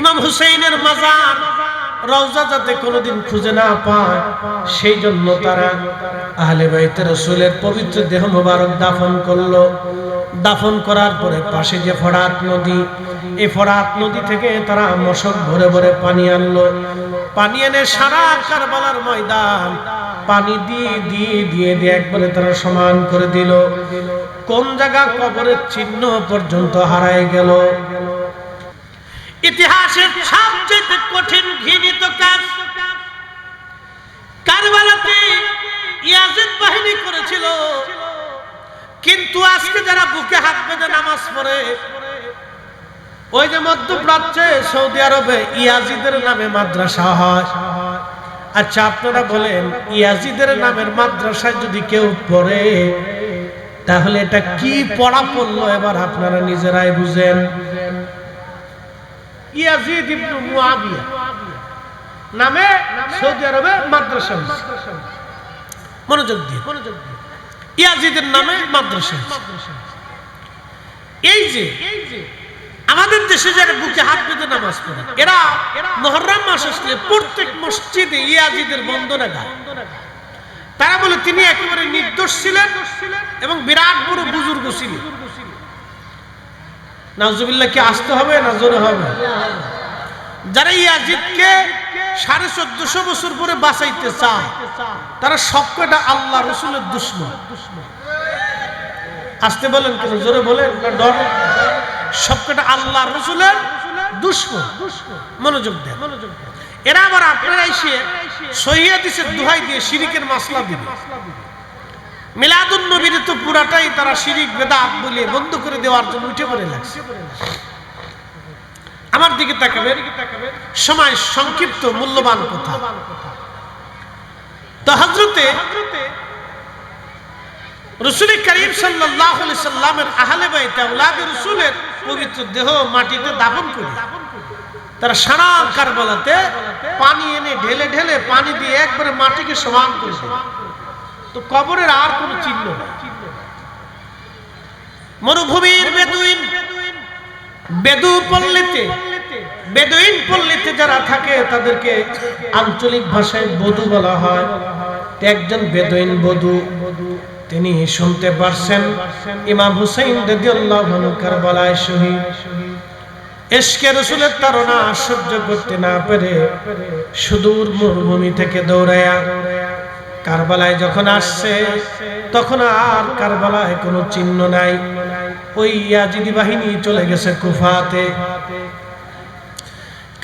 ইমাম হুসেইনের মাজার রওজা যাতে কোনোদিন খুঁজে না পায় সেই জন্য তারা আহলে বাইতে রসুলের পবিত্র দেহ মোবারক দাফন করল। দাফন করার পরে পাশে যে ফরাত নদী, এই ফরাত নদী থেকে তারা মশক ভরে ভরে পানি আনলো। পানি এনে সারা কারবালার ময়দান পানি দিয়ে দিয়ে দিয়ে দিয়ে একবারে তারা সমান করে দিল। কোন জায়গা কবরের চিহ্ন পর্যন্ত হারায় গেল? ইতিহাসের সবচেয়ে কঠিন ঘৃণিত কাজ। কারবালাতে ইয়াজিদ বাহিনী করেছিল। কিন্তু আজকে যারা বুকে হাত বেঁধে নামাজ পড়ে, ওই যে মধ্যপ্রাচ্যে, সৌদি আরবে ইয়াজিদের নামে মাদ্রাসা হয়। আচ্ছা আপনারা বলেন, ইয়াজিদের নামের মাদ্রাসায় যদি কেউ পড়ে, তাহলে এটা কি পড়া পড়ল এবার আপনারা নিজেরাই বুঝেন? ইয়াজিদ ইবনু মুআবিয়া নামে সৌদি আরবে মাদ্রাসা। মনোযোগ দিয়ে মনোযোগ দিয়ে ইয়াজিদের নামে মাদ্রাসা। এই যে, আমাদের দেশে যারা বুকে হাত বেঁধে নামাজ পড়ে, এরা মহরম মাস আসলে প্রত্যেক মসজিদে ইয়াজিদের বন্দনা গায় তারা বলে, তিনি একেবারে নির্দোষ ছিলেন এবং বিরাট বড় বুজুর্গ ছিলেন নাজুবিল্লাহ কি আসতে হবে না জোরে হবে? যারা ইয়াজিদকে সাড়ে চোদ্দশো বছর পরে বাঁচাইতে চায়, তারা সবকটা আল্লাহ রসুলের দুশ্মন। আসতে বলেন কেন জোরে বলেন না, ডর সবকটা আল্লাহ রসুলের দুশ্মন। মনোযোগ দেন। মনোযোগ এরা আবার আপনারা এসে সহিয়াদিসের দোহাই দিয়ে শিরিকের মাসলা দিবে। মিলাদুন নবীর তো পুরাটাই তারা শিরিক, বেদাত বলে বন্ধ করে দেওয়ার জন্য উঠে পড়ে লাগছে আমার দিকে তাকাবেন, সময় সংক্ষিপ্ত, মূল্যবান কথা তো হজরতে রসুল করিম আলাইহি সাল্লামের আহলে বাইত আওলাদ রসুলের পবিত্র দেহ মাটিতে দাফন করে, তারা সারা কারবালাতে পানি এনে ঢেলে ঢেলে পানি দিয়ে একবারে মাটিকে সমান করে। তো কবরের আর কোনো চিহ্ন মরুভূমির বেদুইন বেদু পল্লীতে, বেদুইন পল্লীতে যারা থাকে, তাদেরকে আঞ্চলিক ভাষায় বধু বলা হয়। একজন বেদুইন বধু, তিনি শুনতে পারছেন ইমাম হুসাইন কারবালায় শহীদ। এশকে রসুলের তারা সহ্য করতে না পেরে সুদূর মরুভূমি থেকে দৌড়ায়া কারবালায় যখন আসছে, তখন আর কারবালায় কোনো চিহ্ন নাই। ওই ইয়াজিদি বাহিনী চলে গেছে কুফাতে।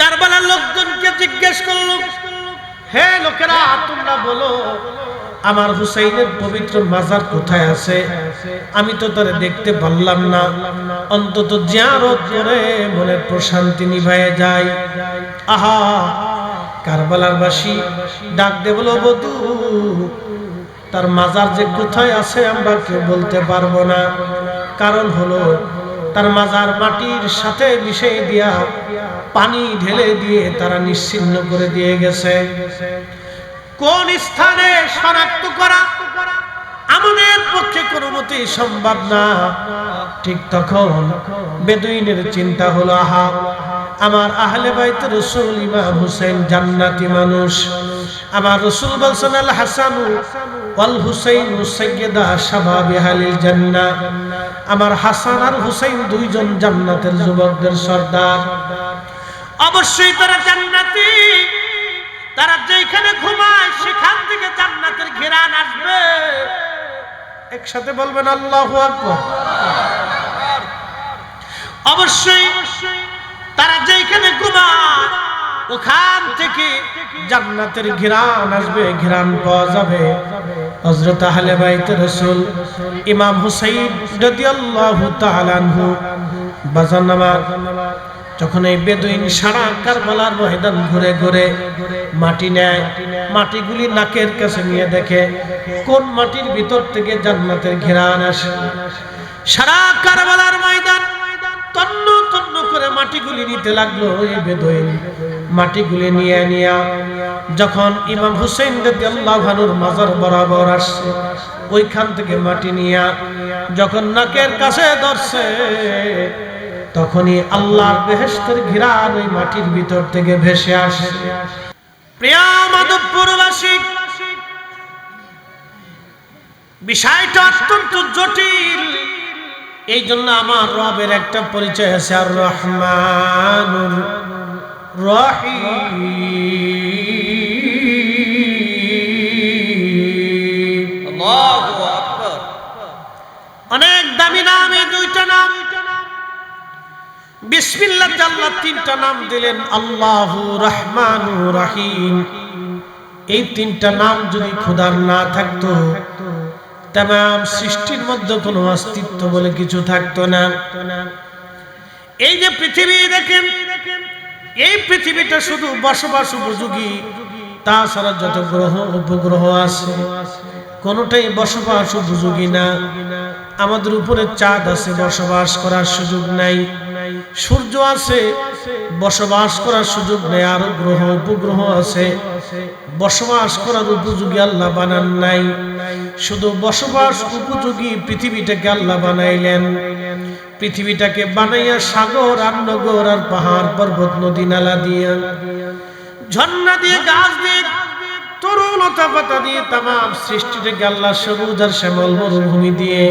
কারবালার লোকজনকে জিজ্ঞেস করল, হে লোকেরা, তোমরা বলো, আমার হুসাইনের পবিত্র মাজার কোথায় আছে? আমি তো তারে দেখতে পারলাম না। অন্তত জিয়ারত করে মনের প্রশান্তি নিভায়ে যায়। আহা কারবালার বাসী ডাক দে বলো বধু, তার মাজার যে কোথায় আছে আমরা কেউ বলতে পারব না। কারণ হলো, তার মাজার মাটির সাথে মিশিয়ে দিয়া পানি ঢেলে দিয়ে তারা নিশ্চিন্ন করে দিয়ে গেছে। কোন স্থানে শনাক্ত করা আমাদের পক্ষে কোনো মতেই সম্ভব না। ঠিক তখন বেদুইনের চিন্তা হলো, আহা আমার আহলে বাইতে রসুল ইমাম হুসেন জান্নাতি মানুষ। আমার রসুল বলছেন, আল হাসান ওয়াল হুসাইন সাইয়্যিদা শাবাবি আহলিল জান্নাহ। আমার হাসান আর হুসাইন দুইজন জান্নাতের যুবকদের সর্দার। অবশ্যই তারা জান্নাতি। তারা যেখানে ঘুমায়, সেখান থেকে জান্নাতের ঘেরান আসবে। একসাথে বলবেন, আল্লাহু আকবার। অবশ্যই তারা যেখানে ঘুমায়, ওখান থেকে জান্নাতের ঘিরান আসবে ঘিরান পাওয়া যাবে। হযরত আহলে বাইত রাসূল ইমাম হুসাইন রাদিয়াল্লাহু তাআলা আনহু বাজান নামাজ, যখন এই বেদুইন সারা কারবালার ময়দান ঘুরে ঘুরে মাটি নেয়, মাটিগুলি নাকের কাছে নিয়ে দেখে কোন মাটির ভিতর থেকে জান্নাতের ঘেরান আসে। সারা কারবালার ময়দান তন্ন তন্ন করে মাটিগুলি নিতে লাগল, এই বেদুইন। মাটিগুলি নিয়ে নিয়া যখন ইমাম হুসেন রাদিয়াল্লাহুর মাজার বরাবর আসছে, ওইখান থেকে মাটি নিয়া যখন নাকের কাছে ধরছে, তখনই আল্লাহর বেহেস্তের ঘিরান ওই মাটির ভিতর থেকে ভেসে আসে। প্রিয় মাধবপুরবাসী, বিষয়টা অত্যন্ত জটিল। এই জন্য আমার রবের একটা পরিচয় আছে আর রহমানুর রহিম। আল্লাহু আকবার। অনেক দামি নাম এই দুইটা নাম। বিসমিল্লাহ আল্লাহ তিনটা নাম দিলেন আল্লাহু রহমানু রহিম। এই তিনটা নাম যদি খোদার না থাকতো তাম সৃষ্টির মধ্যে কোনো অস্তিত্ব বলে কিছু থাকতো না। এই যে পৃথিবী দেখেন, এই পৃথিবীটা শুধু বসবাস উপযোগী তাছাড়া যত গ্রহ, উপগ্রহ আছে, কোনোটাই বসবাস উপযোগী না। আমাদের উপরে চাঁদ আছে, বসবাস করার সুযোগ নাই। সূর্য আছে, বসবাস করার সুযোগ নেই, আরও গ্রহ, উপগ্রহ আছে। বসবাস করার উপযোগী আল্লাহ বানান নাই। শুধু বসবাস উপযোগী পৃথিবীটাকে আল্লাহ বানাইলেন। পৃথিবীটাকে বানাইয়া সাগর আর নগর আর পাহাড়, পর্বত, নদী, নালা দিয়া। ঝর্ণা দিয়ে, গাছ দিয়ে, তরুণতা পাতা দিয়ে তাম সৃষ্টিটাকে আল্লাহ সবুজ আর শ্যামল মরুভূমি দিয়ে।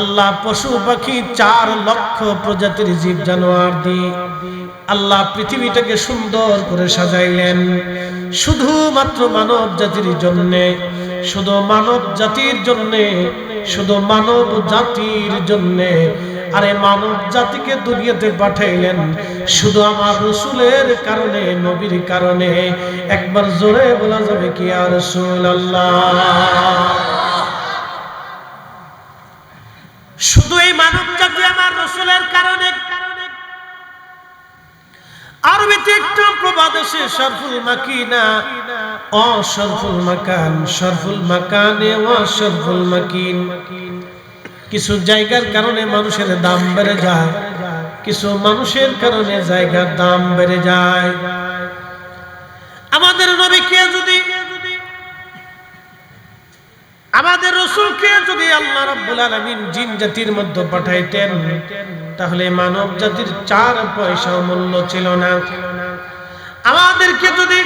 আল্লাহ পশু পাখি চার লক্ষ প্রজাতির জীব জানোয়ার দিয়ে আল্লাহ পৃথিবীটাকে সুন্দর করে সাজাইলেন। শুধুমাত্র মানব জাতির জন্যে, শুধু মানব জাতির জন্যে, শুধু মানব জাতির জন্যে। আরে মানব জাতিকে দুনিয়াতে পাঠাইলেন শুধু আমার রসুলের কারণে, নবীর কারণে। একবার জোরে বলা যাবে কি আর রসুল আল্লাহ শুধু এই মানব জাতি আমার রসুলের কারণে। কিছু জায়গার কারণে মানুষের দাম বেড়ে যায়, কিছু মানুষের কারণে জায়গার দাম বেড়ে যায়। আমাদের নবীকে যদি আমাদের রসুলকে যদি আল্লাহ রাব্বুল আলামিন জিন জাতির মধ্যে পাঠাইতেন, তাহলে মানব জাতির চার পয়সা মূল্য ছিল না। আমাদেরকে যদি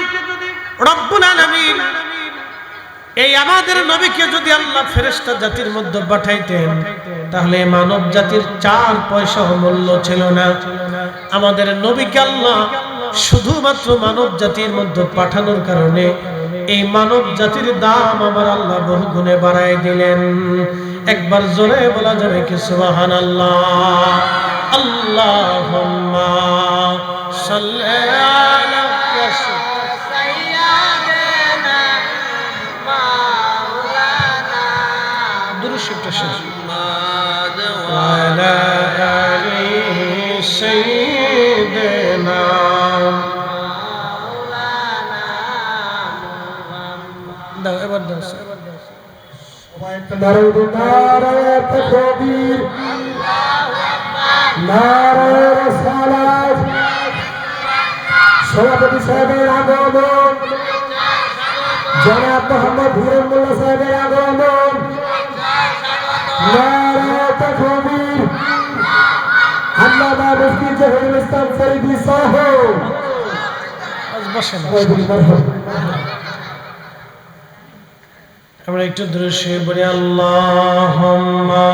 রব্বুল আলামিন এই আমাদের নবীকে যদি আল্লাহ ফেরেশতা জাতির মধ্যে পাঠাইতেন, তাহলে মানব জাতির চার পয়সা মূল্য ছিল না। আমাদের নবীকে আল্লাহ শুধুমাত্র মানব জাতির মধ্যে পাঠানোর কারণে এই মানব জাতির দাম আমার আল্লাহ বহু গুণে বাড়াই দিলেন। একবার জোরে বলা যাবে কি সুবাহান আল্লাহ আল্লাহ দুরুশিবটা দাও এবার দাও সভাপতি সাহেবের আগমন জনাব মোহাম্মদ হিরণ মোল্লা সাহেবের আগমন। আল্লামা মুফতি জহিরুল ইসলাম ফরিদি সহ। বসেন আমরা একটু দৃশ্য বলি, আল্লাহুম্মা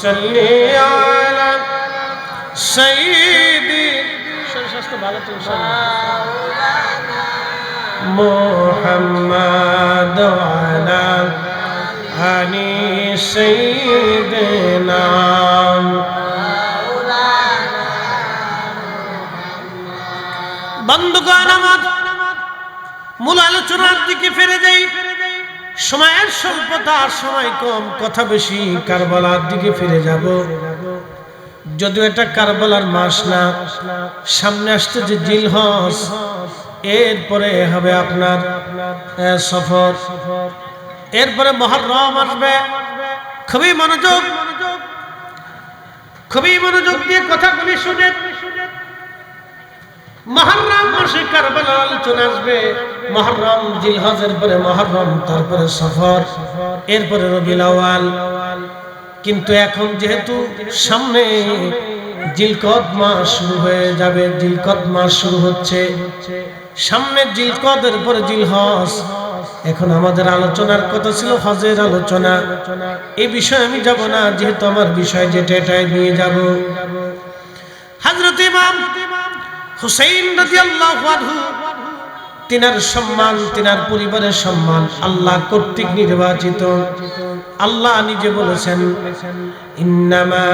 সাল্লি আলা সাইয়্যিদি স্বাস্থ্য ভালো তো মুহাম্মাদ আলি সাইয়্যিদিনা বন্ধুগণ, আমার মূল আলোচনার দিকে ফিরে যাই। সময়ের স্বল্পতা সময় কম, কথা বেশি, কারবালার দিকে ফিরে যাব। যদিও এটা কারবালার মাস না, সামনে আসতে যে জিলহস এরপরে হবে আপনার সফর। এরপরে মহরম আসবে। খুবই মনোযোগ খুবই মনোযোগ দিয়ে কথা কথাগুলি শুনে, মহরম মাসে কারবালার আলোচনা আসবে। মহরম, জিলহজের পরে মহরম, তারপরে সফর, এরপরে রবিউল আউয়াল। কিন্তু এখন যেহেতু সামনে জিলকদ মাস শুরু হয়ে যাবে, জিলকদ মাস শুরু হচ্ছে। সামনে জিলকদের পরে জিলহজ। এখন আমাদের আলোচনার কথা ছিল হজের আলোচনা। এই বিষয়ে আমি যাব না, যেহেতু আমার বিষয় যেটা এটাই নিয়ে যাব। হযরত ইমাম হুসাইন রাদিয়াল্লাহু আনহু তিনার সম্মান তিনার পরিবারের সম্মান আল্লাহ কর্তৃক নির্বাচিত। আল্লাহ নিজে বলেছেন ইন্নামা